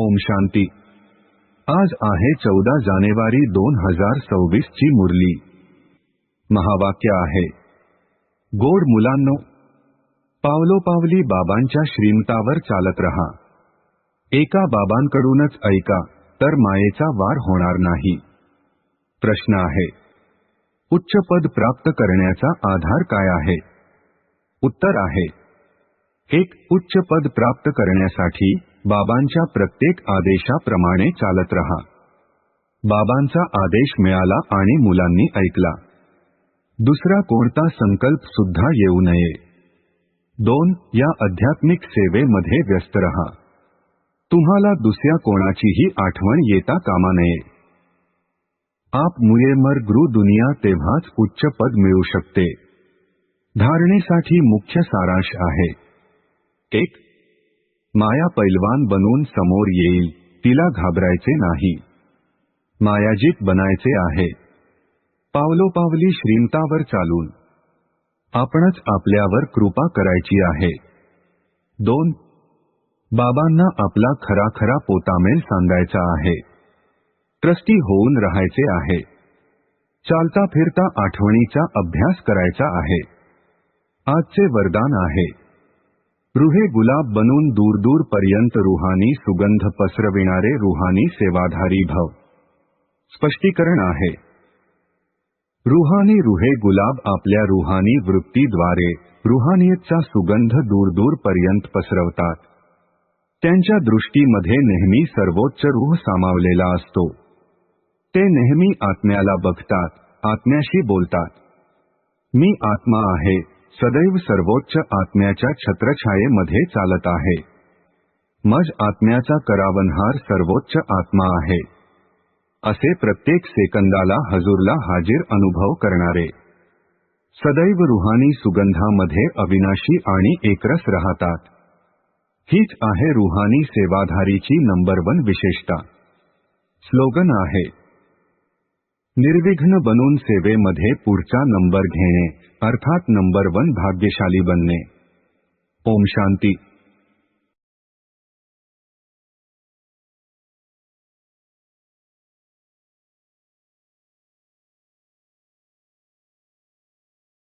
ओम शांती. आज आहे चौदा जानेवारी दोन हजार सव्वीस ची मुरली. महावाक्य आहे. गोड मुलांनो पावलोपावली बाबांच्या श्रीमतावर चालत रहा. एका बाबांकडूनच ऐका तर मायेचा वार होणार नाही. प्रश्न आहे. उच्च पद प्राप्त करण्याचा आधार काय आहे? उत्तर आहे. एक उच्च पद प्राप्त करण्यासाठी बाबांच्या प्रत्येक आदेशाप्रमाणे चालत रहा. बाबांचा आदेश मिळाला आणि मुलांनी ऐकला. दुसरा कोणता संकल्प सुद्धा येऊ नये. दोन या आध्यात्मिक सेवेमध्ये व्यस्त रहा. तुम्हाला दुसऱ्या कोणाचीही आठवण येता कामा नये. आप मुये मर दुनिया तेव्हाच उच्च पद मिळू शकते. धारणेसाठी मुख्य सारांश आहे. एक माया पैलवान बनून समोर येईल तिला घाबरायचे नाही. मायाजीत बनायचे आहे. पावलोपावली श्रीमतावर चालून. आपणच आपल्यावर कृपा करायची आहे. दोन बाबांना आपला खरा खरा पोतामेल सांगायचा आहे. ट्रस्टी होऊन राहायचे आहे. चालता फिरता आठवणीचा अभ्यास करायचा आहे. आजचे वरदान आहे. रुहे गुलाब बनून दूरदूरपर्यंत पर्यंत रुहानी सुगंध पसरविणारे रुहानी सेवाधारी भव स्पष्टीकरण आहे रुहानी रुहे गुलाब आपल्या रुहानी वृत्तीद्वारे रुहानियतचा सुगंध दूरदूरपर्यंत पर्यंत पसरवतात त्यांच्या दृष्टीमध्ये नेहमी सर्वोच्च रूह सामावलेला असतो ते नेहमी आत्म्याला बघतात आत्म्याशी बोलतात मी आत्मा आहे सदैव सर्वोच्च आत्म्याच्या छत्रछायेमध्ये चालत आहे. मज आत्म्याचा करावनहार सर्वोच्च आत्मा आहे. असे प्रत्येक सेकंदाला हजूरला हाजीर अनुभव करणारे. सदैव रुहानी सुगंधामध्ये अविनाशी आणि एकरस राहतात. हीच आहे रुहानी सेवाधारीची नंबर वन विशेषता. स्लोगन आहे निर्विघ्न बनून सेवेमध्ये पुढचा नंबर घेणे अर्थात नंबर वन भाग्यशाली बनणे. ओम शांती.